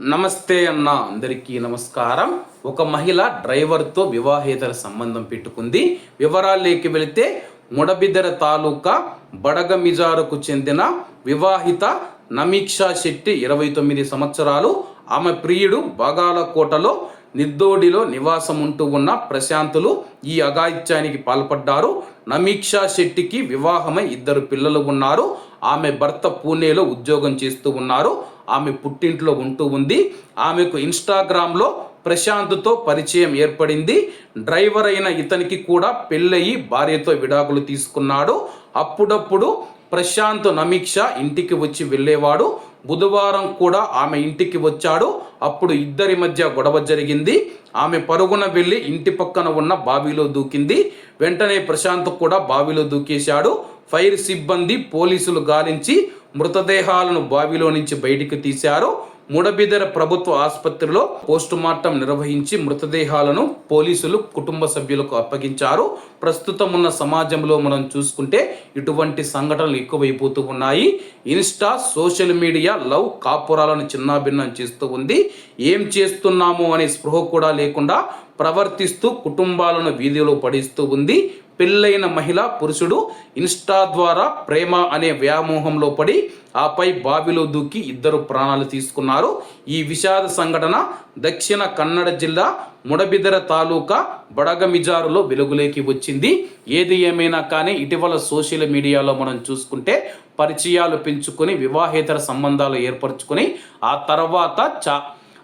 నమస్తే అన్న అందరికీ నమస్కారం. ఒక మహిళ డ్రైవర్తో వివాహేతర సంబంధం పెట్టుకుంది. వివరాల్లోకి వెళితే ముడబిదర తాలూకా బడగమిజారుకు చెందిన వివాహిత నమీక్షా శెట్టి ఇరవై తొమ్మిది సంవత్సరాలు. ఆమె ప్రియుడు బగాలకోటలో నిర్దోడిలో నివాసం ఉంటూ ఉన్న ప్రశాంతులు ఈ అఘాయిత్యానికి పాల్పడ్డారు. నమీక్షా శెట్టికి వివాహమై ఇద్దరు పిల్లలు ఉన్నారు. ఆమె భర్త పూణేలో ఉద్యోగం చేస్తూ ఉన్నారు. ఆమె పుట్టింట్లో ఉంటూ ఉంది. ఆమెకు ఇన్స్టాగ్రామ్లో ప్రశాంత్తో పరిచయం ఏర్పడింది. డ్రైవర్ అయిన ఇతనికి కూడా పెళ్ళయి భార్యతో విడాకులు తీసుకున్నాడు. అప్పుడప్పుడు ప్రశాంత్ నమీక్ష ఇంటికి వచ్చి వెళ్ళేవాడు. బుధవారం కూడా ఆమె ఇంటికి వచ్చాడు. అప్పుడు ఇద్దరి మధ్య గొడవ జరిగింది. ఆమె పరుగున వెళ్ళి ఇంటి పక్కన ఉన్న బావిలో దూకింది. వెంటనే ప్రశాంత్ కూడా బావిలో దూకేశాడు. ఫైర్ సిబ్బంది పోలీసులు గాలించి మృతదేహాలను బావిలో నుంచి బయటికి తీశారు. ముడబిదర ప్రభుత్వ ఆసుపత్రిలో పోస్టుమార్టం నిర్వహించి మృతదేహాలను పోలీసులు కుటుంబ సభ్యులకు అప్పగించారు. ప్రస్తుతం ఉన్న సమాజంలో మనం చూసుకుంటే ఇటువంటి సంఘటనలు ఎక్కువైపోతూ ఉన్నాయి. ఇన్స్టా సోషల్ మీడియా లవ్ కాపురాలను చిన్నాభిన్నం చేస్తూ ఉంది. ఏం చేస్తున్నాము అనే స్పృహ కూడా లేకుండా ప్రవర్తిస్తూ కుటుంబాలను వీధిలో పడిస్తూ ఉంది. పెళ్ళైన మహిళ పురుషుడు ఇన్స్టా ద్వారా ప్రేమ అనే వ్యామోహంలో పడి ఆపై బావిలో దూకి ఇద్దరు ప్రాణాలు తీసుకున్నారు. ఈ విషాద సంఘటన దక్షిణ కన్నడ జిల్లా ముడబిదర తాలూకా బడగమిజారులో వెలుగులోకి వచ్చింది. ఏది ఏమైనా కానీ ఇటీవల సోషల్ మీడియాలో మనం చూసుకుంటే పరిచయాలు పెంచుకొని వివాహేతర సంబంధాలు ఏర్పరచుకొని ఆ తర్వాత చా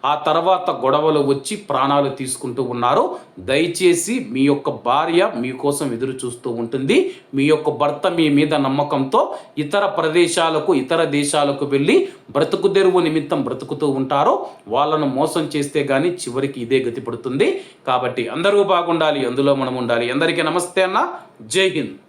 ఆ తర్వాత గొడవలు వచ్చి ప్రాణాలు తీసుకుంటూ ఉన్నారు. దయచేసి మీ యొక్క భార్య మీకోసం ఎదురు చూస్తూ ఉంటుంది. మీ యొక్క భర్త మీ మీద నమ్మకంతో ఇతర ప్రదేశాలకు ఇతర దేశాలకు వెళ్ళి బ్రతుకు తెరువు నిమిత్తం బ్రతుకుతూ ఉంటారు. వాళ్ళను మోసం చేస్తే కానీ చివరికి ఇదే గతి పడుతుంది. కాబట్టి అందరూ బాగుండాలి అందులో మనం ఉండాలి. అందరికీ నమస్తే అన్న. జై హింద్.